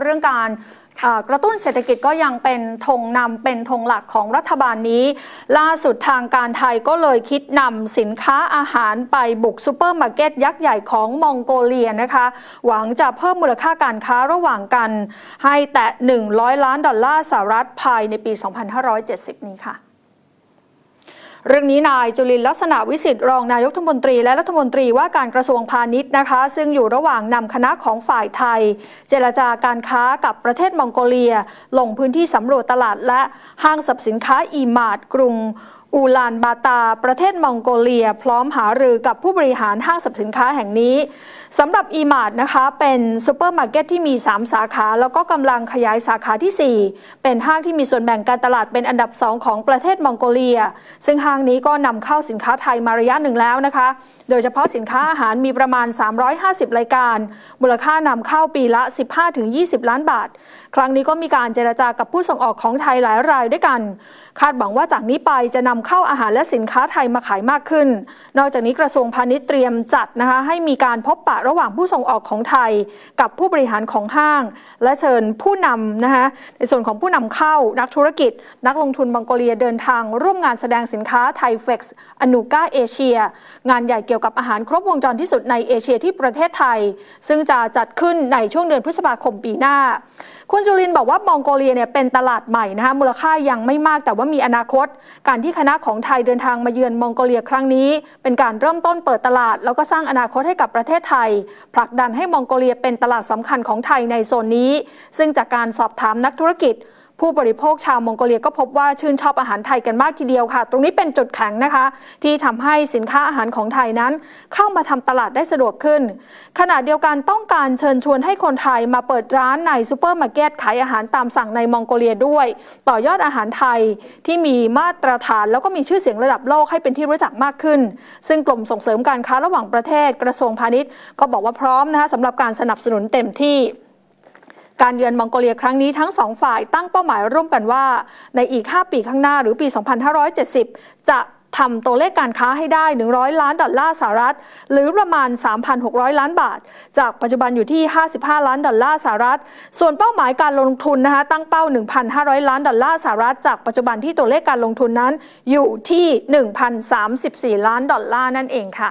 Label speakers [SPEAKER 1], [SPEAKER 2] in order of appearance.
[SPEAKER 1] เรื่องการกระตุ้นเศรษฐกิจก็ยังเป็นธงนำเป็นธงหลักของรัฐบาลนี้ ล่าสุดทางการไทยก็เลยคิดนำสินค้าอาหารไปบุกซูเปอร์มาร์เก็ตยักษ์ใหญ่ของมองโกเลียนะคะ หวังจะเพิ่มมูลค่าการค้าระหว่างกัน ให้แตะ 100 ล้านดอลลาร์สหรัฐภายในปี 2570 นี้ค่ะ เรื่องนี้นายจุลินลักษณะวิสิทธิ์รองนายกรัฐมนตรีและรัฐมนตรีว่าการกระทรวงพาณิชย์นะคะ ซึ่งอยู่ระหว่างนำคณะของฝ่ายไทย เจรจาการค้ากับประเทศมองโกเลีย ลงพื้นที่สำรวจตลาดและห้างสรรพสินค้าอีมาร์ทกรุง อูลานบาตา ประเทศมองโกเลีย พร้อมหารือกับผู้บริหารห้างสรรพสินค้าแห่งนี้สำหรับอีมาร์ทนะคะ เป็นซูเปอร์มาร์เก็ตที่มี 3 สาขา แล้วก็กำลังขยายสาขาที่ 4 เป็นห้างที่มีส่วนแบ่งการตลาดเป็นอันดับ 2 ของประเทศมองโกเลีย ซึ่งห้างนี้ก็นำเข้าสินค้าไทยมาระยะหนึ่งแล้วนะคะ โดยเฉพาะสินค้าอาหารมีประมาณ 350 รายการ มูลค่านำเข้าปีละ 15-20 ล้านบาท ครั้งนี้ก็มีการเจรจากับผู้ส่งออกของไทยหลายรายด้วยกัน คาดหวังว่าจากนี้ไปจะนำเข้าอาหารและสินค้าไทยมาขายมากขึ้น นอกจากนี้กระทรวงพาณิชย์เตรียมจัดนะคะให้มีการพบปะระหว่างผู้ส่งออกของไทย กับผู้บริหารของห้าง และเชิญผู้นำนะคะในส่วนของผู้นำเข้านักธุรกิจ นักลงทุนบังโกเลียเดินทางร่วมงานแสดงสินค้าไทยเฟกซ์อนูก้าเอเชียงานใหญ่เกี่ยวกับอาหารครบวงจรที่สุดในเอเชียที่ประเทศไทย ซึ่งจะจัดขึ้นในช่วงเดือนพฤษภาคมปีหน้า คุณจุลินบอกว่ามองโกเลียเนี่ยเป็นตลาดใหม่นะคะมูลค่ายังไม่มากแต่ว่ามีอนาคต การที่คณะของไทยเดินทางมาเยือนมองโกเลียครั้งนี้ เป็นการเริ่มต้นเปิดตลาด แล้วก็สร้างอนาคตให้กับประเทศไทย ผลักดันให้มองโกเลียเป็นตลาดสำคัญของไทยในโซนนี้ ซึ่งจากการสอบถามนักธุรกิจ ผู้บริโภคชาวมองโกเลียก็พบว่าชื่นชอบอาหารไทยกันมากทีเดียวค่ะ ตรงนี้เป็นจุดแข็งนะคะ ที่ทำให้สินค้าอาหารของไทยนั้น เข้ามาทำตลาดได้สะดวกขึ้น ขณะเดียวกันต้องการเชิญชวนให้คนไทยมาเปิดร้านในซูเปอร์มาร์เก็ตขายอาหารตามสั่งในมองโกเลียด้วย ต่อยอดอาหารไทยที่มีมาตรฐานแล้วก็มีชื่อเสียงระดับโลกให้เป็นที่รู้จักมากขึ้น ซึ่งกลุ่มส่งเสริมการค้าระหว่างประเทศกระทรวงพาณิชย์ ก็บอกว่าพร้อมนะคะสำหรับการสนับสนุนเต็มที่ การเยือนมองโกเลียครั้งนี้ทั้งสองฝ่ายตั้งเป้าหมายร่วมกันว่า ในอีก 5 ปีข้างหน้าหรือปี 2570 จะทำตัวเลขการค้าให้ได้ 100 ล้านดอลลาร์สหรัฐ หรือประมาณ 3,600 ล้านบาท จากปัจจุบันอยู่ที่ 55 ล้านดอลลาร์สหรัฐ ส่วนเป้าหมายการลงทุนนะคะตั้งเป้า 1,500 ล้านดอลลาร์สหรัฐ จากปัจจุบันที่ตัวเลขการลงทุนนั้นอยู่ที่ 1,034 ล้านดอลลาร์นั่นเองค่ะ